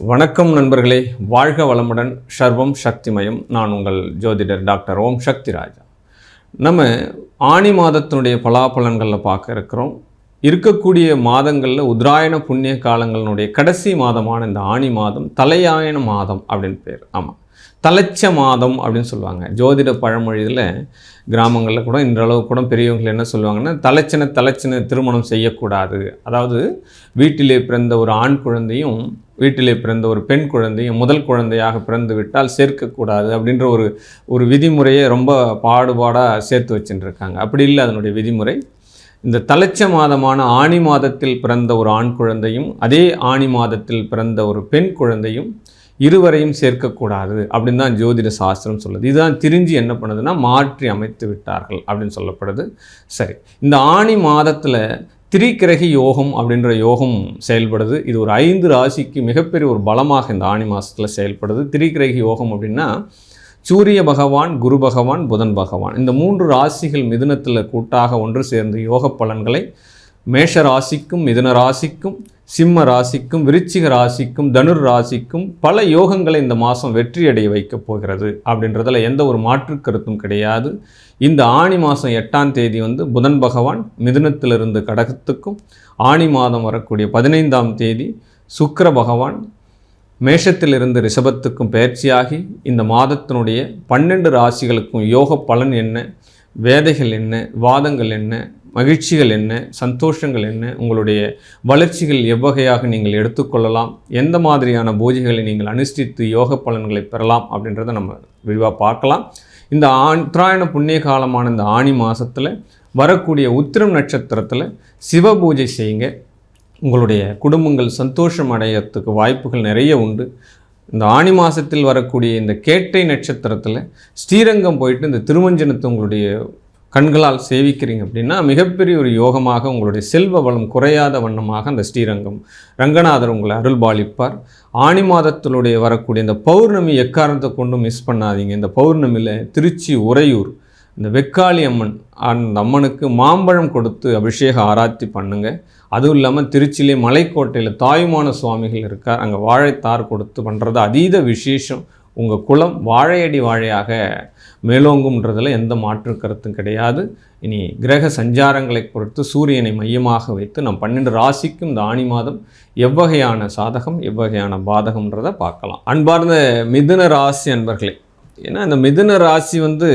வணக்கம் நண்பர்களே. வாழ்க வளமுடன். சர்வம் சக்திமயம். நான் உங்கள் ஜோதிடர் டாக்டர் ஓம் சக்தி ராஜா. நம்ம ஆணி மாதத்தினுடைய பலாபலன்களில் பார்க்க இருக்கிறோம். இருக்கக்கூடிய மாதங்களில் உத்ராயண புண்ணிய காலங்களினுடைய கடைசி மாதமான இந்த ஆணி மாதம் தலையாயன மாதம் அப்படின்னு பேர். ஆமாம் தலைச்ச மாதம் அப்படின்னு சொல்லுவாங்க. ஜோதிட பழமொழியில் கிராமங்களில் கூட இன்றளவு கூட பெரியவங்க என்ன சொல்லுவாங்கன்னா தலைச்சின தலைச்சன திருமணம் செய்யக்கூடாது. அதாவது வீட்டிலே பிறந்த ஒரு ஆண் குழந்தையும் வீட்டிலே பிறந்த ஒரு பெண் குழந்தையும் முதல் குழந்தையாக பிறந்து விட்டால் சேர்க்கக்கூடாது அப்படின்ற ஒரு ஒரு விதிமுறையை ரொம்ப பாடுபாடாக சேர்த்து வச்சுட்டுருக்காங்க அப்படி இல்லை அதனுடைய விதிமுறை இந்த தலைச்ச மாதமான ஆணி மாதத்தில் பிறந்த ஒரு ஆண் குழந்தையும் அதே ஆணி மாதத்தில் பிறந்த ஒரு பெண் குழந்தையும் இருவரையும் சேர்க்கக்கூடாது அப்படின்னு தான் ஜோதிட சாஸ்திரம் சொல்லுது. இதுதான் திரிஞ்சு என்ன பண்ணுதுன்னா மாற்றி அமைத்து விட்டார்கள் அப்படின்னு சொல்லப்படுது. சரி இந்த ஆணி மாதத்தில் திரிக்கிரகி யோகம் அப்படின்ற யோகம் செயல்படுது. இது ஒரு ஐந்து ராசிக்கு மிகப்பெரிய ஒரு பலமாக இந்த ஆணி மாதத்தில் செயல்படுது. திரிக்கிரகி யோகம் அப்படின்னா சூரிய பகவான் குரு பகவான் புதன் பகவான். இந்த மூன்று ராசிகள் மிதுனத்தில் கூட்டாக ஒன்று சேர்ந்து யோக பலன்களை மேஷ ராசிக்கும் மிதுன ராசிக்கும் சிம்ம ராசிக்கும் விருச்சிக ராசிக்கும் தனுர் ராசிக்கும் பல யோகங்களை இந்த மாதம் வெற்றியடைய வைக்கப் போகிறது. அப்படின்றதில் எந்த ஒரு மாற்று கருத்தும் கிடையாது. இந்த ஆணி மாதம் எட்டாம் தேதி வந்து புதன் பகவான் மிதுனத்திலிருந்து கடகத்துக்கும் ஆணி மாதம் வரக்கூடிய பதினைந்தாம் தேதி சுக்கர பகவான் மேஷத்திலிருந்து ரிஷபத்துக்கும் பயிற்சியாகி இந்த மாதத்தினுடைய பன்னெண்டு ராசிகளுக்கும் யோக பலன் என்ன வேதைகள் என்ன வாதங்கள் என்ன மகிழ்ச்சிகள் என்ன? சந்தோஷங்கள் என்ன? உங்களுடைய வளர்ச்சிகள் எவ்வகையாக நீங்கள் எடுத்துக்கொள்ளலாம்? எந்த மாதிரியான பூஜைகளை நீங்கள் அனுஷ்டித்து யோக பலன்களை பெறலாம்? அப்படின்றத நம்ம விரிவாக பார்க்கலாம். இந்த ஆண் உத்தராயண புண்ணிய காலமான இந்த ஆணி மாதத்தில் வரக்கூடிய உத்திரம் நட்சத்திரத்தில் சிவ பூஜை செய்யுங்க. உங்களுடைய குடும்பங்கள் சந்தோஷம் அடையறதுக்கு வாய்ப்புகள் நிறைய உண்டு. இந்த ஆணி மாதத்தில் வரக்கூடிய இந்த கேட்டை நட்சத்திரத்தில் ஸ்ரீரங்கம் போயிட்டு இந்த திருமஞ்சனத்தை உங்களுடைய கண்களால் சேவிக்கிறீங்க அப்படின்னா மிகப்பெரிய ஒரு யோகமாக உங்களுடைய செல்வ வளம் குறையாத வண்ணமாக அந்த ஸ்ரீரங்கம் ரங்கநாதர் உங்களை அருள்பாலிப்பார். ஆணி மாதத்தினுடைய வரக்கூடிய இந்த பௌர்ணமி எக்காரணத்தை கொண்டும் மிஸ் பண்ணாதீங்க. இந்த பௌர்ணமியில் திருச்சி உறையூர் இந்த வெக்காளி அம்மன் அந்த அம்மனுக்கு மாம்பழம் கொடுத்து அபிஷேக ஆராத்தி பண்ணுங்க. அதுவும் இல்லாமல் திருச்சியிலே மலைக்கோட்டையில் தாயுமான சுவாமிகள் இருக்கார். அங்கே வாழைத்தார் கொடுத்து பண்ணுறது அதீத விசேஷம். உங்கள் குலம் வாழையடி வாழையாக மேலோங்கும்ன்றதில் எந்த மாற்று கருத்தும் கிடையாது. இனி கிரக சஞ்சாரங்களை பொறுத்து சூரியனை மையமாக வைத்து நம் பன்னெண்டு ராசிக்கும் இந்த ஆணி மாதம் எவ்வகையான சாதகம் எவ்வகையான பாதகம்ன்றதை பார்க்கலாம். அன்பார்ந்த மிதுன ராசி அன்பர்களே ஏன்னா இந்த மிதுன ராசி வந்து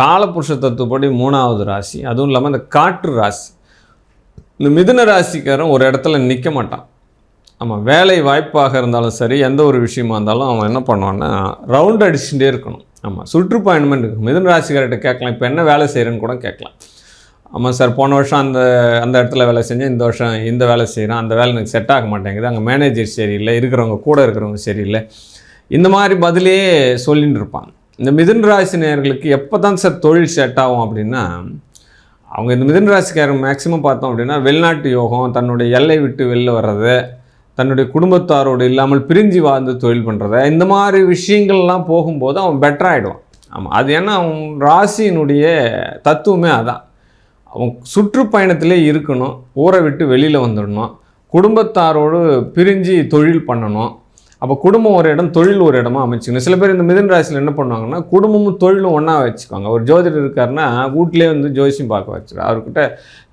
காலபுருஷ தத்துவப்படி மூணாவது ராசி. அதுவும் இல்லாமல் இந்த காற்று ராசி. இந்த மிதுன ராசிக்காரன் ஒரு இடத்துல நிற்க மாட்டான். ஆமாம் வேலை வாய்ப்பாக இருந்தாலும் சரி எந்த ஒரு விஷயமா இருந்தாலும் அவன் என்ன பண்ணுவான்னா ரவுண்ட் அடிச்சுட்டே இருக்கணும். ஆமாம் சுற்றுப்பயணமெண்ட் இருக்கும். மிதுன ராசிக்கார்கிட்ட கேட்கலாம். இப்போ என்ன வேலை செய்கிறேன்னு கூட கேட்கலாம். ஆமாம் சார் போன வருஷம் அந்த அந்த இடத்துல வேலை செஞ்சேன். இந்த வருஷம் இந்த வேலை செய்கிறேன் அந்த வேலை எனக்கு செட் ஆக மாட்டேங்குது. அங்கே மேனேஜர் சரியில்லை. இருக்கிறவங்க கூட இருக்கிறவங்க சரியில்லை. இந்த மாதிரி பதிலே சொல்லின்னு இருப்பான் இந்த மிதன் ராசி நேர்களுக்கு எப்போ தான் சார் தொழில் செட் ஆகும் அப்படின்னா அவங்க இந்த மிதன் ராசிக்காரங்க மேக்ஸிமம் பார்த்தோம் அப்படின்னா வெளிநாட்டு யோகம் தன்னுடைய எல்லை விட்டு வெளில வர்றது தன்னுடைய குடும்பத்தாரோடு இல்லாமல் பிரிஞ்சு வாழ்ந்து தொழில் பண்ணுறத இந்த மாதிரி விஷயங்கள்லாம் போகும்போது அவன் பெட்டர் ஆகிடுவான் ஆமாம் அது ஏன்னா அவன் ராசியினுடைய தத்துவமே அதான். அவன் சுற்றுப்பயணத்திலே இருக்கணும் ஊரை விட்டு வெளியில் வந்துடணும் குடும்பத்தாரோடு பிரிஞ்சு தொழில் பண்ணணும் அப்போ குடும்பம் ஒரு இடம் தொழில் ஒரு இடமா அமைச்சுக்கணும். சில பேர் இந்த மிதன் ராசியில் என்ன பண்ணுவாங்கன்னா குடும்பமும் தொழிலும் ஒன்றா வச்சுக்குவாங்க. ஒரு ஜோதிடர் இருக்காருன்னா வீட்லேயே வந்து ஜோசியம் பார்க்க வச்சுரு அவர்கிட்ட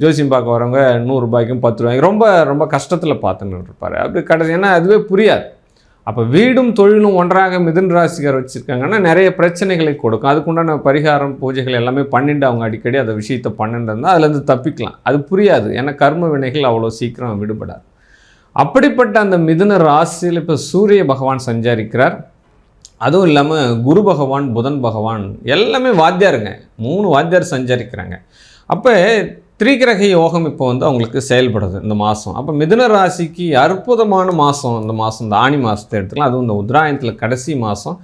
ஜோசியம் பார்க்க வரவங்க நூறுரூபாய்க்கும் பத்து ரூபாய்க்கு ரொம்ப ரொம்ப கஷ்டத்தில் பார்த்துன்னு இருப்பார். அப்படி கடைசி ஏன்னா அதுவே புரியாது. அப்போ வீடும் தொழிலும் ஒன்றாக மிதுன் ராசிக்கார் வச்சுருக்காங்கன்னா நிறைய பிரச்சனைகளை கொடுக்கும். அதுக்குண்டான பரிகாரம் பூஜைகள் எல்லாமே பண்ணிட்டு அவங்க அடிக்கடி அந்த விஷயத்தை பண்ணிட்டு இருந்தால் அதுலேருந்து தப்பிக்கலாம். அது புரியாது. ஏன்னா கர்ம வினைகள் அவ்வளோ சீக்கிரம் விடுபடாது. அப்படிப்பட்ட அந்த மிதுன ராசியில் இப்போ சூரிய பகவான் சஞ்சாரிக்கிறார். அதுவும் இல்லாமல் குரு பகவான் புதன் பகவான் எல்லாமே வாத்தியாருங்க. மூணு வாத்தியார் சஞ்சாரிக்கிறாங்க. அப்போ திரிகிரக யோகம் இப்போ வந்து அவங்களுக்கு செயல்படுது இந்த மாதம் அப்போ மிதுன ராசிக்கு அற்புதமான மாதம் இந்த மாதம் இந்த ஆணி மாதத்தை எடுத்துக்கலாம். அதுவும் இந்த உத்தராயணத்தில் கடைசி மாதம்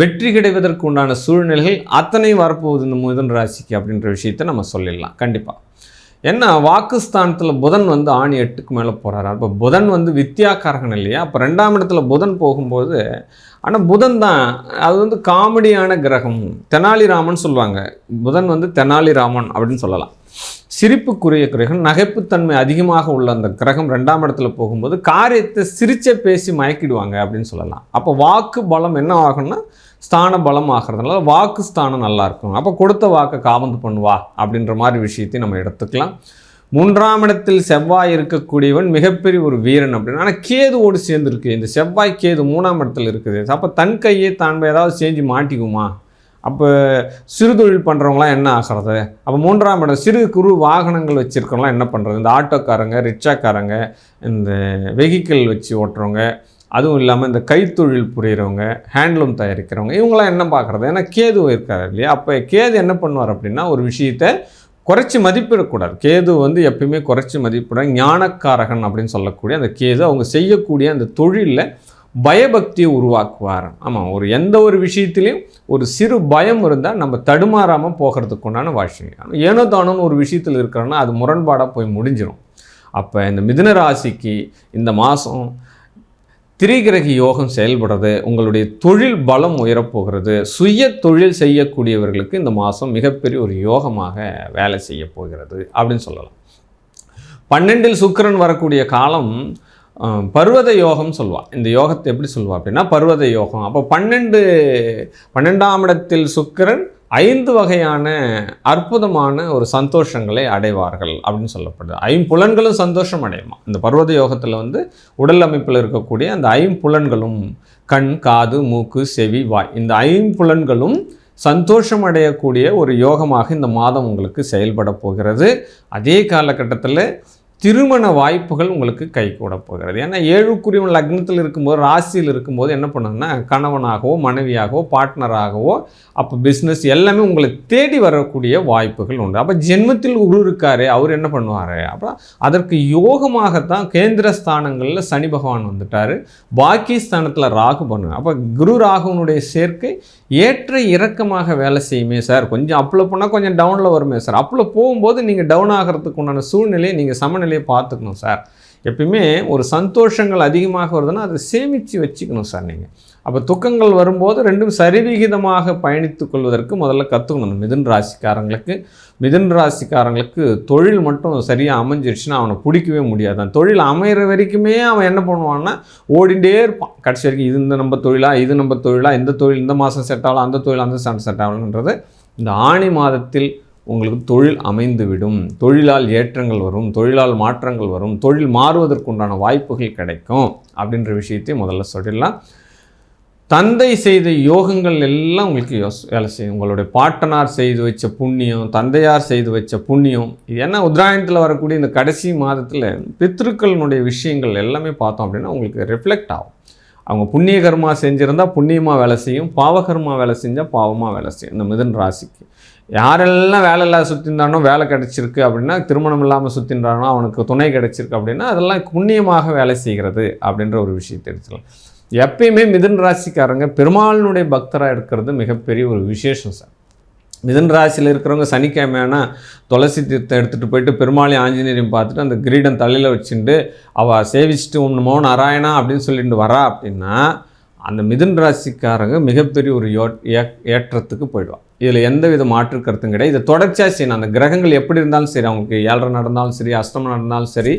வெற்றி கிடைவதற்கு உண்டான சூழ்நிலைகள் அத்தனை வரப்போகுது இந்த மிதுன ராசிக்கு அப்படின்ற விஷயத்தை நம்ம சொல்லிடலாம். கண்டிப்பாக என்ன வாக்குஸ்தானத்தில் புதன் வந்து ஆணி எட்டுக்கு மேலே போகிறாரு அப்போ புதன் வந்து வித்யாக்காரகன் இல்லையா? அப்போ ரெண்டாம் இடத்துல புதன் போகும்போது ஆனால் புதன் தான் அது வந்து காமெடியான கிரகம். தெனாலிராமன் சொல்லுவாங்க புதன் வந்து தெனாலிராமன் அப்படின்னு சொல்லலாம். சிரிப்புக்குரிய கிரகம் நகைப்புத்தன்மை அதிகமாக உள்ள அந்த கிரகம் ரெண்டாம் இடத்துல போகும்போது காரியத்தை சிரிச்ச பேசி மயக்கிடுவாங்க அப்படின்னு சொல்லலாம். அப்போ வாக்கு பலம் என்ன ஆகும்னா ஸ்தான பலம் ஆகிறதுனால வாக்கு ஸ்தானம் நல்லா இருக்கும் அப்போ கொடுத்த வாக்கை காபந்து பண்ணுவா அப்படின்ற மாதிரி விஷயத்தையும் நம்ம எடுத்துக்கலாம். மூன்றாம் இடத்தில் செவ்வாய் இருக்கக்கூடியவன் மிகப்பெரிய ஒரு வீரன் அப்படின்னு. ஆனால் கேதுவோடு சேர்ந்துருக்கு. இந்த செவ்வாய் கேது மூணாம் இடத்துல இருக்குது. அப்போ தன் கையை தான் ஏதாவது செஞ்சு மாட்டிக்குமா? அப்போ சிறு தொழில் பண்ணுறவங்களாம் என்ன ஆகிறது? அப்போ மூன்றாம் இடம் சிறு குறு வாகனங்கள் வச்சுருக்கவங்களாம் என்ன பண்ணுறது இந்த ஆட்டோக்காரங்க ரிக்ஷாக்காரங்க இந்த வெஹிக்கிள் வச்சு ஓட்டுறவங்க அதுவும் இல்லாமல் இந்த கைத்தொழில் புரிகிறவங்க ஹேண்ட்லூம் தயாரிக்கிறவங்க இவங்களாம் என்ன பார்க்குறது ஏன்னா கேது இருக்காரு இல்லையா? அப்போ கேது என்ன பண்ணுவார் அப்படின்னா ஒரு விஷயத்தை குறைச்சி மதிப்பிடக்கூடாது கேது வந்து எப்பயுமே குறைச்சி மதிப்பிட ஞானக்காரகன் அப்படின்னு சொல்லக்கூடிய அந்த கேது அவங்க செய்யக்கூடிய அந்த தொழிலில் பயபக்தியை உருவாக்குவார். ஆமாம் ஒரு எந்த ஒரு விஷயத்துலையும் ஒரு சிறு பயம் இருந்தால் நம்ம தடுமாறாமல் போகிறதுக்கு உண்டான வாழ்க்கை ஏனோ தானோன்னு ஒரு விஷயத்தில் இருக்கிறோன்னா அது முரண்பாடாக போய் முடிஞ்சிடும் அப்போ இந்த மிதுன ராசிக்கு இந்த மாதம் திரிகிரகி யோகம் செயல்படுறது உங்களுடைய தொழில் பலம் உயரப்போகிறது சுய தொழில் செய்யக்கூடியவர்களுக்கு இந்த மாதம் மிகப்பெரிய ஒரு யோகமாக வேலை செய்ய போகிறது அப்படின்னு சொல்லலாம். பன்னெண்டில் சுக்கிரன் வரக்கூடிய காலம் அஹ், பர்வத யோகம் சொல்லுவா. இந்த யோகத்தை எப்படி சொல்லுவாள் அப்படின்னா பர்வத யோகம். அப்போ பன்னெண்டு பன்னெண்டாம் இடத்தில் சுக்கிரன் ஐந்து வகையான அற்புதமான ஒரு சந்தோஷங்களை அடைவார்கள் அப்படின்னு சொல்லப்படுது. ஐம்புலன்களும் சந்தோஷம் அடையுமா? இந்த பர்வத யோகத்தில் வந்து உடல் அமைப்பில் இருக்கக்கூடிய அந்த ஐம்புலன்களும் கண் காது மூக்கு செவி வாய் இந்த ஐம்புலன்களும் சந்தோஷம் அடையக்கூடிய ஒரு யோகமாக இந்த மாதம் உங்களுக்கு செயல்பட போகிறது. அதே காலகட்டத்தில் திருமண வாய்ப்புகள் உங்களுக்கு கை கூட போகிறது. ஏன்னா ஏழுக்குரியவன் லக்னத்தில் இருக்கும்போது ராசியில் இருக்கும்போது என்ன பண்ணுன்னா கணவனாகவோ மனைவியாகவோ பார்ட்னராகவோ அப்போ பிஸ்னஸ் எல்லாமே உங்களை தேடி வரக்கூடிய வாய்ப்புகள் உண்டு. அப்போ ஜென்மத்தில் குரு இருக்காரு அவர் என்ன பண்ணுவார்? அப்போ அதற்கு யோகமாகத்தான் கேந்திர ஸ்தானங்களில் சனி பகவான் வந்துட்டார். பாக்கி ஸ்தானத்தில் ராகு பண்ணு. அப்போ குரு ராகுவனுடைய சேர்க்கை ஏற்ற இறக்கமாக வேலை செய்யுமே சார். கொஞ்சம் அப்பில் போனால் கொஞ்சம் டவுனில் வருமே சார். அப்பில் போகும்போது நீங்கள் டவுன் ஆகிறதுக்கு உண்டான சூழ்நிலையை நீங்கள் சூழ்நிலையை பார்த்துக்கணும் சார் எப்பயுமே ஒரு சந்தோஷங்கள் அதிகமாக வருதுன்னா அதை சேமித்து வச்சுக்கணும் சார் நீங்கள் அப்போ துக்கங்கள் வரும்போது ரெண்டும் சரிவிகிதமாக பயணித்து கொள்வதற்கு முதல்ல கற்றுக்கணும் மிதன் ராசிக்காரங்களுக்கு மிதன் ராசிக்காரங்களுக்கு தொழில் மட்டும் சரியாக அமைஞ்சிருச்சுன்னா அவனை பிடிக்கவே முடியாது. அந்த தொழில் அமைகிற வரைக்குமே அவன் என்ன பண்ணுவான்னா ஓடிண்டே இருப்பான். கடைசி வரைக்கும் இது இந்த நம்ம தொழிலா இது நம்ம தொழிலா இந்த தொழில் இந்த மாதம் செட் ஆகலாம் அந்த தொழில் அந்த செட் செட் இந்த ஆணி மாதத்தில் உங்களுக்கு தொழில் அமைந்துவிடும். தொழிலால் ஏற்றங்கள் வரும் தொழிலால் மாற்றங்கள் வரும் தொழில் மாறுவதற்குண்டான வாய்ப்புகள் கிடைக்கும் அப்படின்ற விஷயத்தை முதல்ல சொல்லிடலாம். தந்தை செய்த யோகங்கள் எல்லாம் உங்களுக்கு யோஸ் வேலை செய்யும். உங்களுடைய பாட்டனார் செய்து வச்ச புண்ணியம் தந்தையார் செய்து வச்ச புண்ணியம் இது என்ன உத்தராயணத்தில் வரக்கூடிய இந்த கடைசி மாதத்தில் பித்ருக்களினுடைய விஷயங்கள் எல்லாமே பார்த்தோம் அப்படின்னா உங்களுக்கு ரிஃப்ளெக்ட் ஆகும். அவங்க புண்ணிய கர்மா செஞ்சுருந்தா புண்ணியமாக வேலை செய்யும் பாவகர்மா வேலை செஞ்சால் பாவமாக வேலை செய்யும். இந்த மிதன் ராசிக்கு. யாரெல்லாம் வேலை இல்லாத சுற்றின்றானோ வேலை கிடைச்சிருக்கு அப்படின்னா திருமணம் இல்லாமல் சுற்றின்றானோ அவனுக்கு துணை கிடைச்சிருக்கு அப்படின்னா அதெல்லாம் புண்ணியமாக வேலை செய்கிறது அப்படின்ற ஒரு விஷயத்தை எடுத்துக்கலாம். எப்பயுமே மிதுன் ராசிக்காரங்க பெருமாளினுடைய பக்தராக இருக்கிறது மிகப்பெரிய ஒரு விசேஷம் சார். மிதன் ராசியில் இருக்கிறவங்க சனிக்கிழமையானா துளசி தீர்த்தம் எடுத்துகிட்டு போயிட்டு பெருமாளி ஆஞ்சநேயம் பார்த்துட்டு அந்த கிரீடம் தலையில் வச்சுட்டு அவள் சேவிச்சுட்டு உன் நாராயணா அப்படின்னு சொல்லிட்டு வரா அப்படின்னா அந்த மிதுன் ராசிக்காரங்க மிகப்பெரிய ஒரு யோ ஏ- ஏற்றத்துக்கு போயிடுவான் இதில் எந்த வித மாற்று கருத்தும் கிடையாது. இதை தொடர்ச்சியாக செய்யணும். அந்த கிரகங்கள் எப்படி இருந்தாலும் சரி அவங்களுக்கு ஏழரை நடந்தாலும் சரி அஷ்டமம் நடந்தாலும் சரி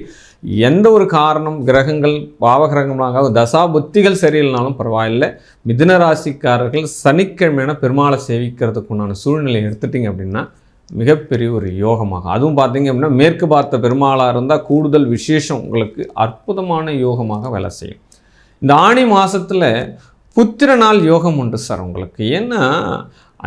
எந்த ஒரு காரணம் கிரகங்கள் பாவகிரகமாக தசா புத்திகள் சரியில்லைனாலும் பரவாயில்லை. மிதுன ராசிக்காரர்கள் சனிக்கிழமையான பெருமாளை சேவிக்கிறதுக்கு உண்டான சூழ்நிலை எடுத்துட்டிங்க அப்படின்னா மிகப்பெரிய ஒரு யோகமாக அதுவும் பார்த்தீங்க அப்படின்னா மேற்கு பார்த்த பெருமாளாக இருந்தால் கூடுதல் விசேஷம் உங்களுக்கு அற்புதமான யோகமாக வேலை செய்யும். இந்த ஆணி மாதத்தில் புத்திர நாள் யோகம் உண்டு சார் உங்களுக்கு. ஏன்னா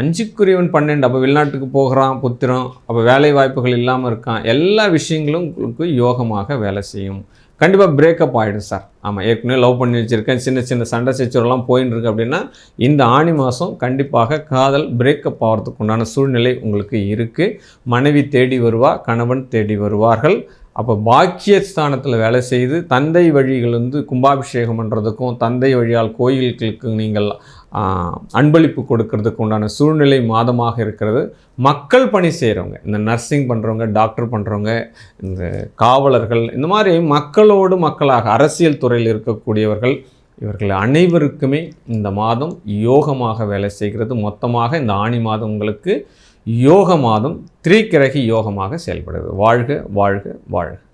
அஞ்சுக்குரியவன் பன்னெண்டு அப்போ வெளிநாட்டுக்கு போகிறான் புத்திரம் அப்போ வேலை வாய்ப்புகள் இல்லாமல் இருக்கான். எல்லா விஷயங்களும் உங்களுக்கு யோகமாக வேலை செய்யும். கண்டிப்பாக பிரேக்கப் ஆகிடும் சார். ஆமாம் ஏற்கனவே லவ் பண்ணி வச்சுருக்கேன் சின்ன சின்ன சண்டை சச்சரவுலாம் போயின்னு இருக்கு அப்படின்னா இந்த ஆணி மாதம் கண்டிப்பாக காதல் பிரேக்கப் ஆகிறதுக்கு உண்டான சூழ்நிலை உங்களுக்கு இருக்குது மனைவி தேடி வருவா கணவன் தேடி வருவார்கள். அப்போ பாக்கியஸ்தானத்தில் வேலை செய்து தந்தை வழிகள் வந்து கும்பாபிஷேகம் பண்ணுறதுக்கும் தந்தை வழியால் கோயில்களுக்கு நீங்கள் அன்பளிப்பு கொடுக்கறதுக்கு உண்டான சூழ்நிலை மாதமாக இருக்கிறது. மக்கள் பணி செய்கிறவங்க இந்த நர்சிங் பண்ணுறவங்க டாக்டர் பண்ணுறவங்க இந்த காவலர்கள் இந்த மாதிரி மக்களோடு மக்களாக அரசியல் துறையில் இருக்கக்கூடியவர்கள் இவர்கள் அனைவருக்குமே இந்த மாதம் யோகமாக வேலை செய்கிறது. மொத்தமாக இந்த ஆணி மாதம் உங்களுக்கு யோக மாதம் திரிக்கிரகி யோகமாக செயல்படுது. வாழ்க வாழ்க வாழ்க.